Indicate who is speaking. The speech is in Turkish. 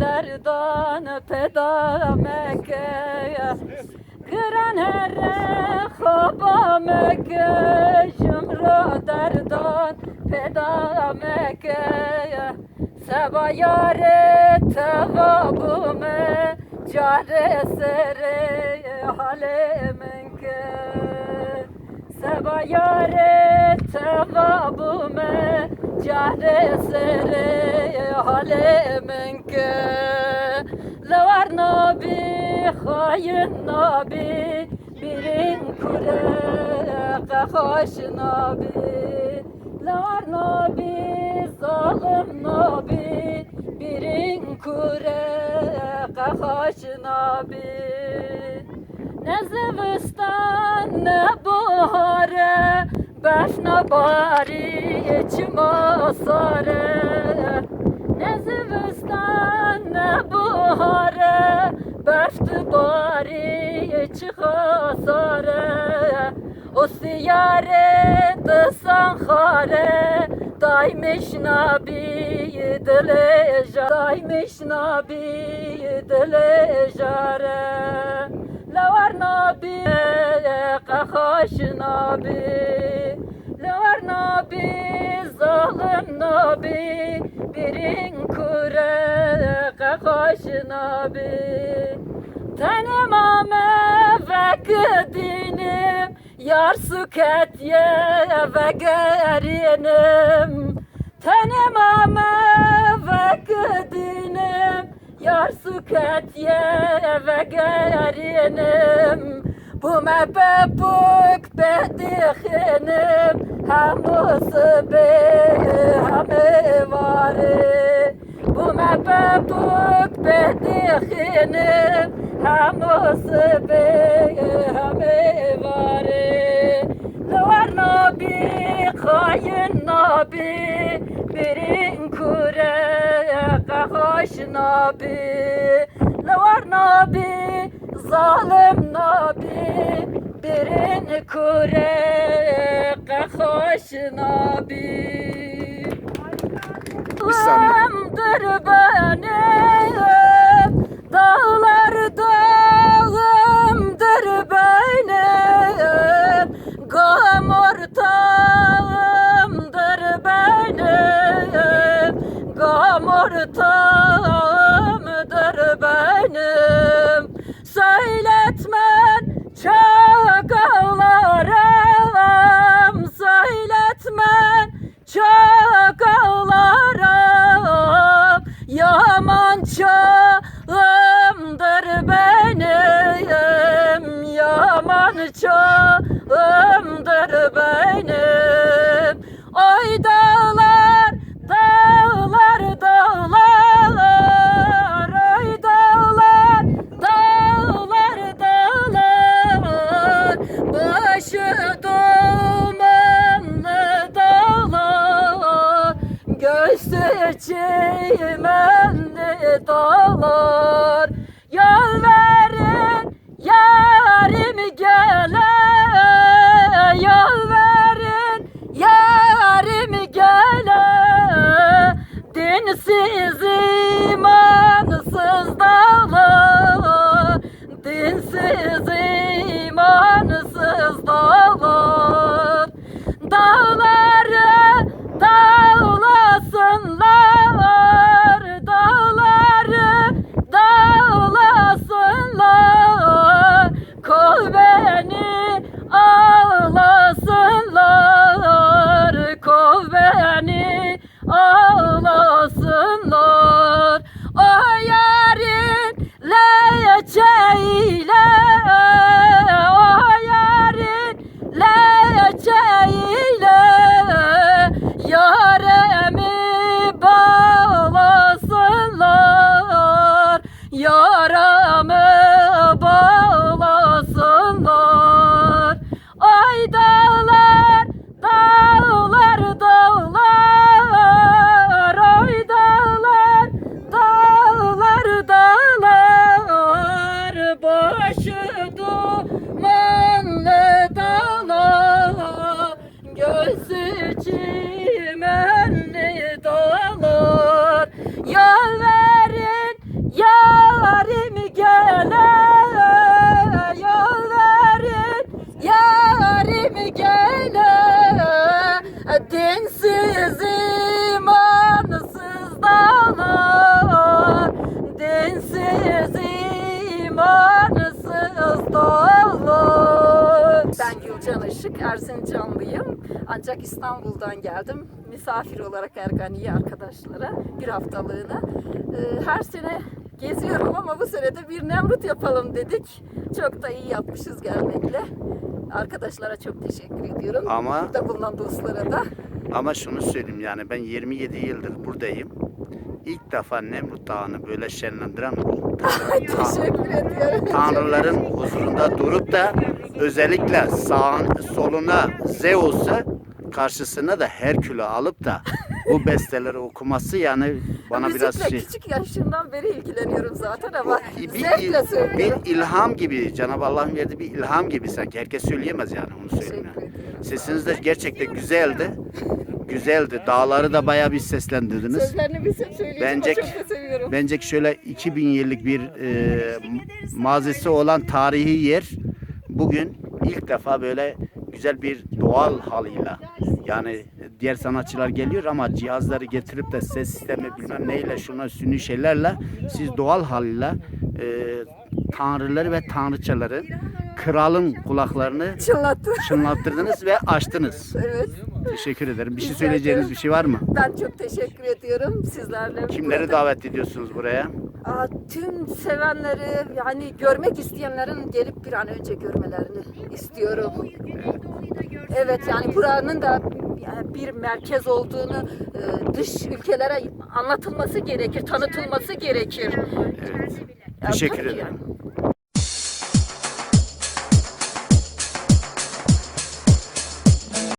Speaker 1: derdan peda Mekke'ye Giren her خوابا مکه شمرا دردان پدا مکه سبا یار توابوم جاره سره حال من که سبا یار توابوم جاره سره حال من که nabi, hayin nabi, birin kure, kahoş nabi. Lar nabi, zalim nabi, birin kure, kahoş nabi. Ne zivistan ne bahare, bef ne bari, içim asare. Ori çığa sare O siyare tısan hare Daymış nabi dile jare Daymış nabi dile Lavar nabi kahaş nabi. Lavar nabi zalim nabi. Birin kure kahaş nabi. Tenemame ve kıdinim Yar süketye ve gerinim. Tenemame ve kıdinim Yar süketye ve gerinim. Bu mebebuk bedihinim Hem usubi hem evari. Bu mebebuk bedihinim bedixinim Hem usubi hem vari Levar nabi kayın nabi Birin kure قخاش نبی لور نبی ظالم نبی برین کوره قخاش نبی Dağımdır Çimenli dağlar Yol verin yarim gele. Yol verin yarim gele. Dinsiz imansız dağlar Dinsiz love. Erzincanlıyım. Ancak İstanbul'dan geldim. Misafir olarak Ergani'ye arkadaşlara bir haftalığına. Ee, Her sene geziyorum ama bu sene de bir Nemrut yapalım dedik. Çok da iyi yapmışız gelmekle. Arkadaşlara çok teşekkür ediyorum.
Speaker 2: Ama-
Speaker 1: Burada bulunan dostlara da.
Speaker 2: Ama şunu söyleyeyim yani ben 27 yıldır buradayım. İlk defa Nemrut Dağı'nı böyle şenlendiren bu.
Speaker 1: teşekkür ediyorum.
Speaker 2: Tanrıların huzurunda durup da özellikle sağın soluna Zeus'u karşısına da Herkül'ü alıp da bu besteleri okuması yani bana biraz şey
Speaker 1: küçük yaşımdan beri ilgileniyorum zaten ama
Speaker 2: bir,
Speaker 1: zevkle
Speaker 2: il-
Speaker 1: söylüyorum.
Speaker 2: bir ilham gibi Cenab-ı Allah'ın verdiği bir ilham gibi sanki herkes söyleyemez yani onu söyleyeyim.
Speaker 1: Teşekkür ediyorum.
Speaker 2: Sesiniz de gerçekten güzeldi. Güzeldi. Dağları da bayağı bir seslendirdiniz.
Speaker 1: Sözlerini bilsem söyleyeceğim
Speaker 2: Bence
Speaker 1: çok da seviyorum.
Speaker 2: bence şöyle 2000 yıllık bir e, mazisi olan tarihi yer bugün ilk defa böyle güzel bir doğal halıyla yani diğer sanatçılar geliyor ama cihazları getirip de ses sistemi bilmem neyle şuna sünni şeylerle siz doğal haliyle e, tanrıları ve tanrıçaları kralın kulaklarını
Speaker 1: Çınlattı.
Speaker 2: çınlattırdınız ve açtınız.
Speaker 1: Evet.
Speaker 2: Teşekkür ederim. Bir şey
Speaker 1: Rica
Speaker 2: söyleyeceğiniz bir şey var mı?
Speaker 1: Ben çok teşekkür ediyorum sizlerle.
Speaker 2: Kimleri
Speaker 1: burada-
Speaker 2: davet ediyorsunuz buraya?
Speaker 1: Aa, tüm sevenleri yani görmek isteyenlerin gelip bir an önce görmelerini istiyorum. Evet yani buranın da bir merkez olduğunu e, dış ülkelere anlatılması gerekir, tanıtılması gerekir.
Speaker 2: Evet. Teşekkür ederim.